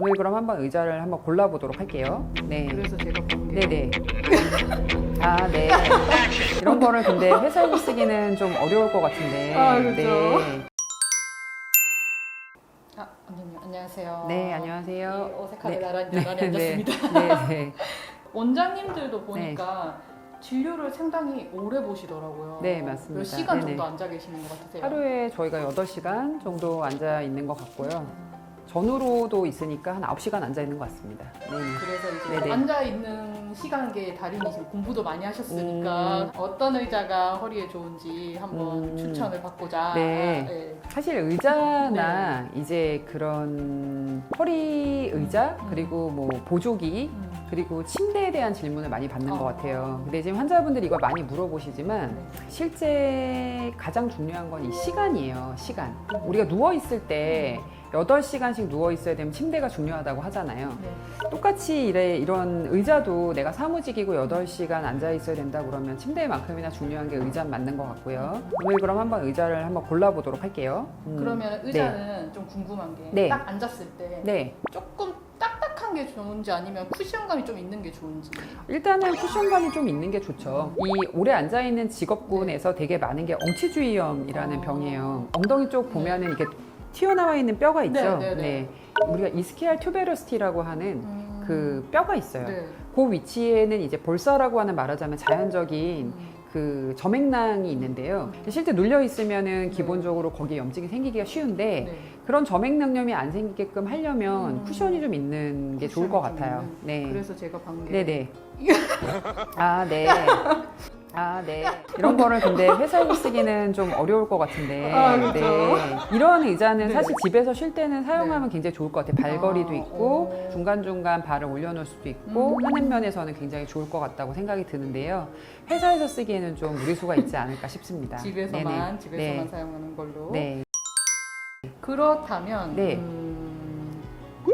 오늘 그럼 한번 의자를 한번 골라보도록 할게요. 네. 그래서 제가 본 게. 네네. 아, 네. 이런 거를 근데 회사에서 쓰기는 좀 어려울 것 같은데. 아, 그렇죠. 네. 아, 언니님 안녕하세요. 네, 안녕하세요. 이 어색하게 네. 나란히 네, 나란히 앉았습니다. 네, 네. 원장님들도 보니까 진료를 상당히 오래 보시더라고요. 네, 맞습니다. 몇 시간 네네. 정도 앉아 계시는 것 같으세요? 하루에 저희가 8시간 정도 앉아 있는 것 같고요. 전후로도 있으니까 한 9시간 앉아 있는 것 같습니다. 네. 그래서 이제 네네. 앉아 있는 시간계 달인이시고 공부도 많이 하셨으니까 음. 어떤 의자가 허리에 좋은지 한번 음. 추천을 받고자. 네. 네. 사실 의자나 이제 그런 허리 의자 음. 그리고 뭐 보조기 음. 그리고 침대에 대한 질문을 많이 받는 어. 것 같아요. 근데 지금 환자분들이 이걸 많이 물어보시지만 네. 실제 가장 중요한 건 이 시간이에요. 시간. 우리가 누워 있을 때 8시간씩 누워 있어야 되면 침대가 중요하다고 하잖아요. 네. 똑같이 이래 이런 의자도 내가 사무직이고 8시간 앉아 있어야 된다 그러면 침대만큼이나 중요한 게 의자 맞는 것 같고요. 오늘 그럼 한번 의자를 한번 골라보도록 할게요. 음. 그러면 의자는 좀 궁금한 게 네. 딱 앉았을 때 네. 조금 게 좋은지 아니면 쿠션감이 좀 있는 게 좋은지. 일단은 쿠션감이 좀 있는 게 좋죠. 이 오래 앉아 있는 직업군에서 되게 많은 게 엉치주의염이라는 어. 병이에요. 엉덩이 쪽 보면은 이렇게 튀어나와 있는 뼈가 있죠. 네, 네, 네. 우리가 이스키알 튜베러스티라고 하는 음. 그 뼈가 있어요. 네. 그 위치에는 이제 볼사라고 하는 말하자면 자연적인 음. 그 점액낭이 있는데요. 실제 눌려 있으면은 기본적으로 거기에 염증이 생기기가 쉬운데 네. 그런 점액낭염이 안 생기게끔 하려면 음. 쿠션이 좀 있는 게 좋을 것 같아요. 네. 그래서 제가 방금 네네. 아, 네. 아, 네. 이런 거를 근데 회사에서 쓰기는 좀 어려울 것 같은데. 아, 그렇죠. 네. 이런 의자는 네. 사실 집에서 쉴 때는 사용하면 굉장히 좋을 것 같아요. 발거리도 아, 있고, 오. 중간중간 발을 올려놓을 수도 있고, 음. 하는 면에서는 굉장히 좋을 것 같다고 생각이 드는데요. 회사에서 쓰기에는 좀 무리수가 있지 않을까 싶습니다. 집에서만 네네. 집에서만 네. 사용하는 걸로. 네. 그렇다면 네. 음,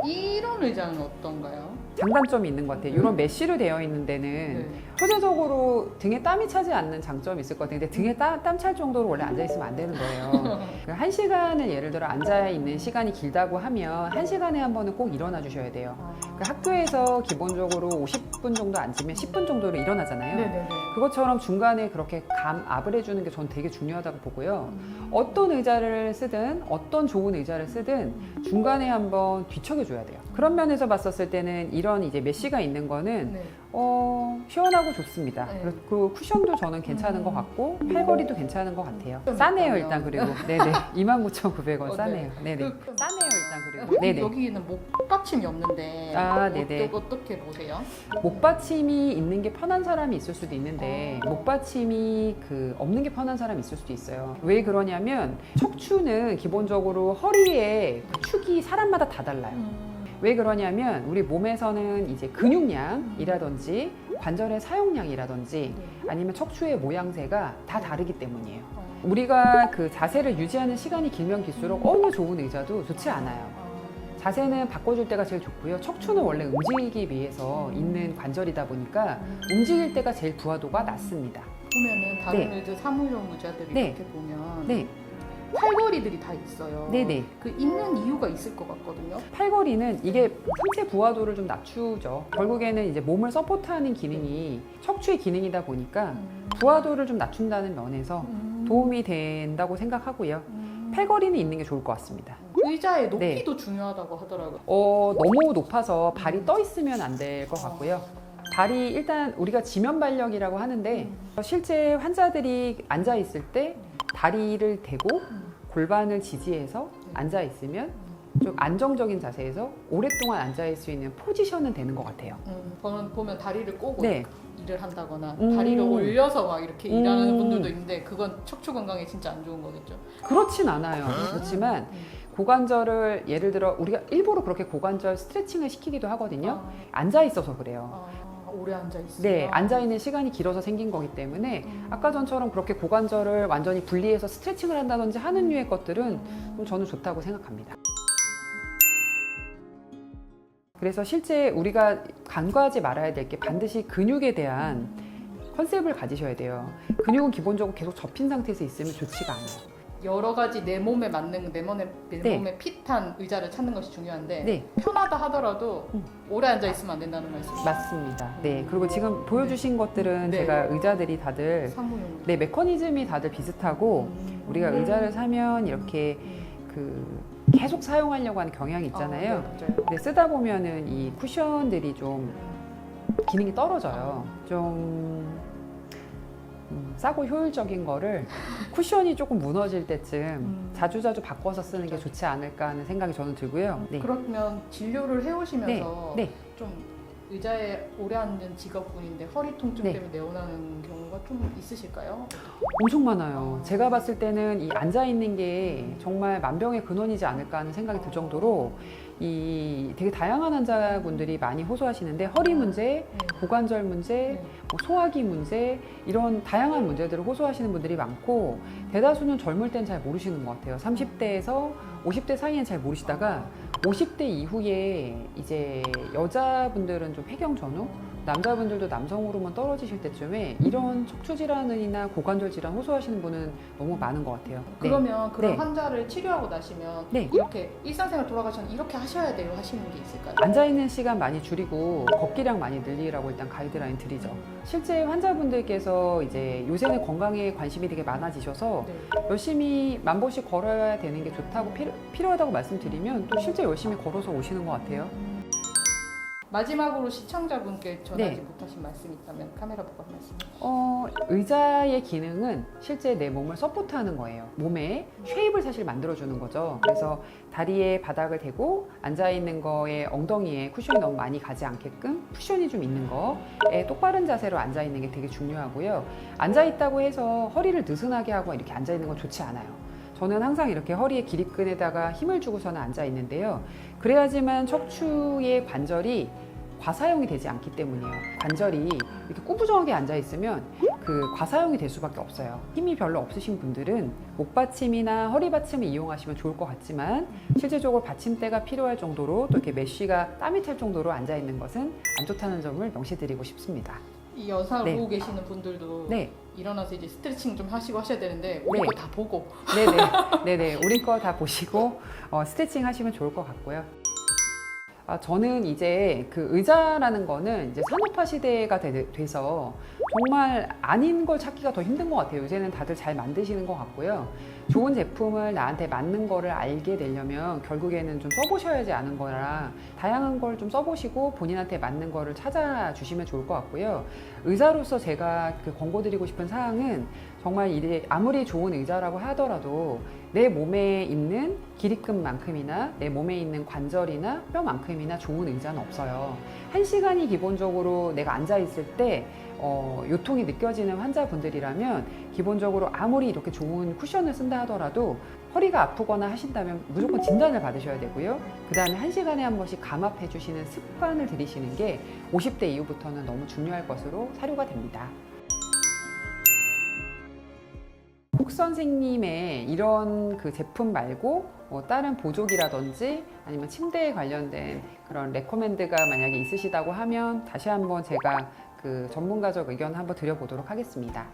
이런 의자는 어떤가요? 장단점이 있는 것 같아요. 이런 메쉬로 되어 있는 데는 네. 초대적으로 등에 땀이 차지 않는 장점이 있을 것 같아요. 근데 등에 땀 찰 정도로 원래 앉아 있으면 안 되는 거예요. 그한 시간을 예를 들어 앉아 있는 시간이 길다고 하면 한 시간에 한 번은 꼭 일어나 주셔야 돼요. 아. 그 학교에서 기본적으로 50분 정도 앉으면 10분 정도로 일어나잖아요. 네네네. 그것처럼 중간에 그렇게 감압을 해주는 게 전 되게 중요하다고 보고요. 음. 어떤 의자를 쓰든 어떤 좋은 의자를 쓰든 중간에 한번 뒤척여 줘야 돼요. 그런 면에서 봤었을 때는 이런 이제 메쉬가 있는 거는 네. 어, 시원하고 좋습니다. 네. 그리고 그 쿠션도 저는 괜찮은 음. 것 같고 팔걸이도 괜찮은 것 같아요. 좀 싸네요. 일단 그리고 네네 29,900원 어, 싸네요. 네. 네네 그- 싸네요 일단 그리고 네네 여기는 목받침이 없는데 아, 네네. 어떻게 보세요? 목받침이 있는 게 편한 사람이 있을 수도 있는데 어. 목받침이 그 없는 게 편한 사람이 있을 수도 있어요. 왜 그러냐면 척추는 기본적으로 허리에 그 축이 사람마다 다 달라요. 음. 왜 그러냐면 우리 몸에서는 이제 근육량이라든지 관절의 사용량이라든지 네. 아니면 척추의 모양새가 다 다르기 때문이에요. 어. 우리가 그 자세를 유지하는 시간이 길면 길수록 어느 좋은 의자도 좋지 않아요. 아. 자세는 바꿔줄 때가 제일 좋고요. 척추는 원래 움직이기 위해서 있는 관절이다 보니까 음. 움직일 때가 제일 부하도가 낮습니다. 보면은 다른 네. 의자 사무용 의자들이 네. 이렇게 보면 네, 팔걸이들이 다 있어요. 네네. 그 있는 이유가 있을 것 같거든요. 팔걸이는 이게 상체 부하도를 좀 낮추죠. 결국에는 이제 몸을 서포트하는 기능이 척추의 기능이다 보니까 음. 부하도를 좀 낮춘다는 면에서 음. 도움이 된다고 생각하고요. 음. 팔걸이는 있는 게 좋을 것 같습니다. 의자의 네. 높이도 중요하다고 하더라고요. 어, 너무 높아서 발이 떠 있으면 안 될 것 같고요. 발이 일단 우리가 지면 발력이라고 하는데 음. 실제 환자들이 앉아 있을 때 다리를 대고 음. 골반을 지지해서 앉아 있으면 좀 안정적인 자세에서 오랫동안 앉아 있을 수 있는 포지션은 되는 것 같아요. 음, 보면, 보면 다리를 꼬고 네. 일을 한다거나 음. 다리를 올려서 막 이렇게 음. 일하는 분들도 있는데 그건 척추 건강에 진짜 안 좋은 거겠죠. 그렇진 않아요. 그렇지만 음. 고관절을 예를 들어 우리가 일부러 그렇게 고관절 스트레칭을 시키기도 하거든요. 아, 앉아 있어서 그래요. 아, 오래 앉아 있어. 네, 앉아 있는 시간이 길어서 생긴 거기 때문에 음. 아까 전처럼 그렇게 고관절을 완전히 분리해서 스트레칭을 한다든지 하는 류의 것들은 음. 좀 저는 좋다고 생각합니다. 그래서 실제 우리가 간과하지 말아야 될 게 반드시 근육에 대한 컨셉을 가지셔야 돼요. 근육은 기본적으로 계속 접힌 상태에서 있으면 좋지가 않아요. 여러 가지 내 몸에 맞는 내 몸에 내 네. 몸에 핏한 의자를 찾는 것이 중요한데 네, 편하다 하더라도 음. 오래 앉아 있으면 안 된다는 말씀. 맞습니다. 네, 그리고 지금 보여주신 것들은 네. 제가 의자들이 다들 사무용. 네 메커니즘이 다들 비슷하고 음. 우리가 의자를 사면 이렇게 음. 그 계속 사용하려고 하는 경향이 있잖아요. 아, 네. 근데 쓰다 보면은 이 쿠션들이 좀 기능이 떨어져요. 좀 음, 싸고 효율적인 거를 쿠션이 조금 무너질 때쯤 음. 자주자주 바꿔서 쓰는 게 좋지 않을까 하는 생각이 저는 들고요. 네. 그러면 진료를 네. 해오시면서 네. 좀 의자에 오래 앉는 직업군인데 허리 통증 네. 때문에 내원하는 경우가 좀 있으실까요? 엄청 많아요. 어. 제가 봤을 때는 이 앉아 있는 게 정말 만병의 근원이지 않을까 하는 생각이 들 정도로 이 되게 다양한 환자분들이 많이 호소하시는데 허리 문제, 네. 고관절 문제, 네. 뭐 소화기 문제 이런 다양한 문제들을 호소하시는 분들이 많고 대다수는 젊을 땐 잘 모르시는 것 같아요. 30대에서 50대 사이엔 잘 모르시다가 50대 이후에 이제 여자분들은 좀 폐경 전후 남자분들도 남성 호르몬 떨어지실 때쯤에 이런 척추 질환이나 고관절 질환 호소하시는 분은 너무 많은 것 같아요. 네. 그러면 그런 네. 환자를 치료하고 나시면 네. 이렇게 일상생활 돌아가시면 이렇게 하셔야 돼요 하시는 게 있을까요? 앉아 있는 시간 많이 줄이고 걷기량 많이 늘리라고 일단 가이드라인 드리죠. 실제 환자분들께서 이제 요새는 건강에 관심이 되게 많아지셔서 네. 열심히 만 보씩 걸어야 되는 게 좋다고 필요, 필요하다고 말씀드리면 또 실제 열심히 걸어서 오시는 것 같아요. 마지막으로 시청자분께 전하지 네. 못하신 말씀이 있다면 카메라 보고 한 말씀. 어, 의자의 기능은 실제 내 몸을 서포트하는 거예요. 몸에 쉐입을 사실 만들어주는 거죠. 그래서 다리에 바닥을 대고 앉아 있는 거에 엉덩이에 쿠션이 너무 많이 가지 않게끔 쿠션이 좀 있는 거에 똑바른 자세로 앉아 있는 게 되게 중요하고요. 앉아 있다고 해서 허리를 느슨하게 하고 이렇게 앉아 있는 건 좋지 않아요. 저는 항상 이렇게 허리에 기립근에다가 힘을 주고서는 앉아 있는데요. 그래야지만 척추의 관절이 과사용이 되지 않기 때문이에요. 관절이 이렇게 꾸부정하게 앉아 있으면 그 과사용이 될 수밖에 없어요. 힘이 별로 없으신 분들은 목 받침이나 허리 받침을 이용하시면 좋을 것 같지만 실제적으로 받침대가 필요할 정도로 또 이렇게 메쉬가 땀이 찰 정도로 앉아 있는 것은 안 좋다는 점을 명시드리고 싶습니다. 이 영상을 네. 보고 계시는 분들도 네, 일어나서 이제 스트레칭 좀 하시고 하셔야 되는데 우리 네. 거다 보고 네네, 네네. 우리 거 다 보시고 어, 스트레칭 하시면 좋을 것 같고요. 아, 저는 이제 그 의자라는 거는 이제 산업화 시대가 되, 돼서 정말 아닌 걸 찾기가 더 힘든 것 같아요. 요새는 다들 잘 만드시는 것 같고요. 좋은 제품을 나한테 맞는 거를 알게 되려면 결국에는 좀 써보셔야지 아는 거라 다양한 걸 좀 써보시고 본인한테 맞는 거를 찾아주시면 좋을 것 같고요. 의사로서 제가 그 권고드리고 싶은 사항은 정말 이래 아무리 좋은 의자라고 하더라도 내 몸에 있는 기립근만큼이나 내 몸에 있는 관절이나 뼈만큼이나 좋은 의자는 없어요. 한 시간이 기본적으로 내가 앉아 있을 때 어, 요통이 느껴지는 환자분들이라면 기본적으로 아무리 이렇게 좋은 쿠션을 쓴다 하더라도 허리가 아프거나 하신다면 무조건 진단을 받으셔야 되고요. 그 다음에 한 시간에 한 번씩 감압해 주시는 습관을 들이시는 게 50대 이후부터는 너무 중요할 것으로 사료가 됩니다. 선생님의 이런 그 제품 말고 뭐 다른 보조기라든지 아니면 침대에 관련된 그런 레코멘드가 만약에 있으시다고 하면 다시 한번 제가 그 전문가적 의견 한번 드려보도록 하겠습니다.